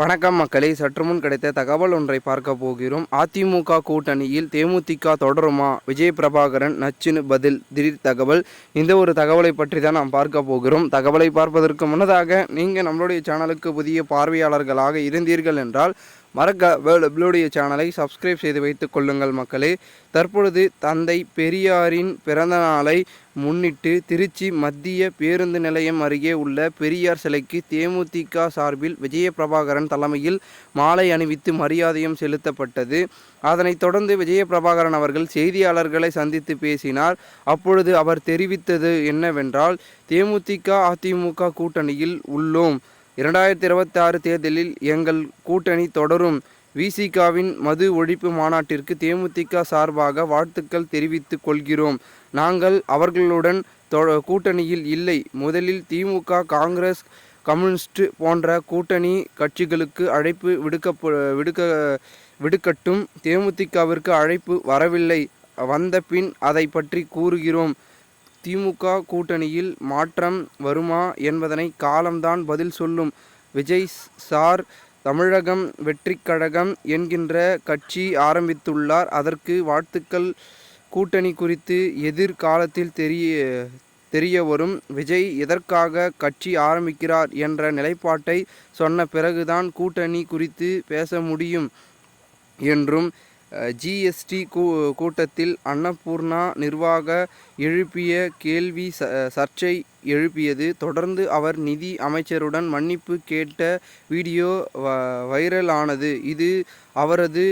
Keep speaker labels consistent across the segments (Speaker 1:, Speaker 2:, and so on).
Speaker 1: வணக்கம் மக்களே சற்று முன் கிடைத்த தகவல் ஒன்றை பார்க்க போகிறோம். அதிமுக கூட்டணியில் தேமுதிக தொடருமா? விஜய் பிரபாகரன் நச்சுன்னு பதில் திடீர் தகவல். இந்த ஒரு தகவலை பற்றி தான் நாம் பார்க்க போகிறோம். தகவலை பார்ப்பதற்கு முன்னதாக நீங்கள் நம்மளுடைய சேனலுக்கு புதிய பார்வையாளர்களாக இருந்தீர்கள் என்றால் மறக்க வேலுடைய சேனலை சப்ஸ்கிரைப் செய்து வைத்துக் கொள்ளுங்கள் மக்களே. தற்பொழுது தந்தை பெரியாரின் பிறந்த நாளை முன்னிட்டு திருச்சி மத்திய பேருந்து நிலையம் அருகே உள்ள பெரியார் சிலைக்கு தேமுதிக சார்பில் விஜயபிரபாகரன் தலைமையில் மாலை அணிவித்து மரியாதையும் செலுத்தப்பட்டது. அதனைத் தொடர்ந்து விஜயபிரபாகரன் அவர்கள் செய்தியாளர்களை சந்தித்து பேசினார். அப்பொழுது அவர் தெரிவித்தது என்னவென்றால் தேமுதிக அதிமுக கூட்டணியில் உள்ளோம். இரண்டாயிரத்தி இருபத்தி ஆறு தேர்தலில் எங்கள் கூட்டணி தொடரும். விசிகாவின் மது ஒழிப்பு மாநாட்டிற்கு தேமுதிக சார்பாக வாழ்த்துக்கள் தெரிவித்துக் கொள்கிறோம். நாங்கள் அவர்களுடன் கூட்டணியில் இல்லை. முதலில் திமுக காங்கிரஸ் கம்யூனிஸ்ட் போன்ற கூட்டணி கட்சிகளுக்கு அழைப்பு விடுக்க விடுக்க விடுக்கட்டும். தேமுதிகவிற்கு அழைப்பு வரவில்லை. வந்த பின் அதை பற்றி கூறுகிறோம். திமுக கூட்டணியில் மாற்றம் வருமா என்பதனை காலம்தான் பதில் சொல்லும். விஜய் சார் தமிழகம் வெற்றி கழகம் என்கின்ற கட்சி ஆரம்பித்துள்ளார். அதற்கு வாழ்த்துக்கள். கூட்டணி குறித்து எதிர்காலத்தில் தெரிய தெரிய வரும். விஜய் எதற்காக கட்சி ஆரம்பிக்கிறார் என்ற நிலைப்பாட்டை சொன்ன பிறகுதான் கூட்டணி குறித்து பேச முடியும் என்றும் ஜிஎஸ்டி கூ கூட்டத்தில் அன்னபூர்ணா நிர்வாக எழுப்பிய கேள்வி ச சர்ச்சை எழுப்பியது. தொடர்ந்து அவர் நிதி அமைச்சருடன் மன்னிப்பு கேட்ட வீடியோ வ வைரலானது. இது அவரது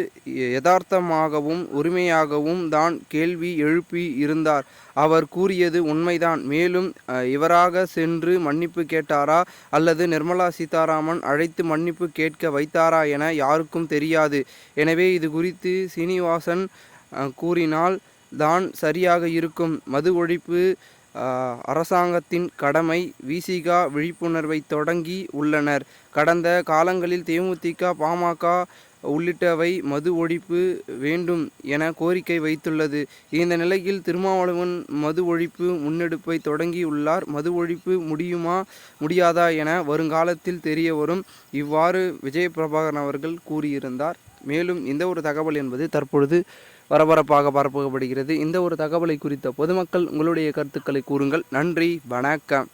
Speaker 1: யதார்த்தமாகவும் உரிமையாகவும் தான் கேள்வி எழுப்பி இருந்தார். அவர் கூறியது உண்மைதான். மேலும் அஹ், இவராக சென்று மன்னிப்பு கேட்டாரா அல்லது நிர்மலா சீதாராமன் அழைத்து மன்னிப்பு கேட்க வைத்தாரா என யாருக்கும் தெரியாது. எனவே இது குறித்து சீனிவாசன் கூறினால் தான் சரியாக இருக்கும். மது ஒழிப்பு அரசாங்கத்தின் கடமை விசிகா விழிப்புணர்வை தொடங்கி உள்ளனர். கடந்த காலங்களில் தேமுதிக பாமக உள்ளிட்டவை மது ஒழிப்பு வேண்டும் என கோரிக்கை வைத்துள்ளது. இந்த நிலையில் திருமாவளவன் மது ஒழிப்பு முன்னெடுப்பை தொடங்கியுள்ளார் மது ஒழிப்பு முடியுமா முடியாதா என வருங்காலத்தில் தெரிய வரும் இவ்வாறு விஜயபிரபாகரன் அவர்கள் கூறியிருந்தார். மேலும் இந்த ஒரு தகவல் என்பது தற்பொழுது பரபரப்பாக பரப்பப்படுகிறது. இந்த ஒரு தகவலை குறித்த பொதுமக்கள் உங்களுடைய கருத்துக்களை கூறுங்கள். நன்றி வணக்கம்.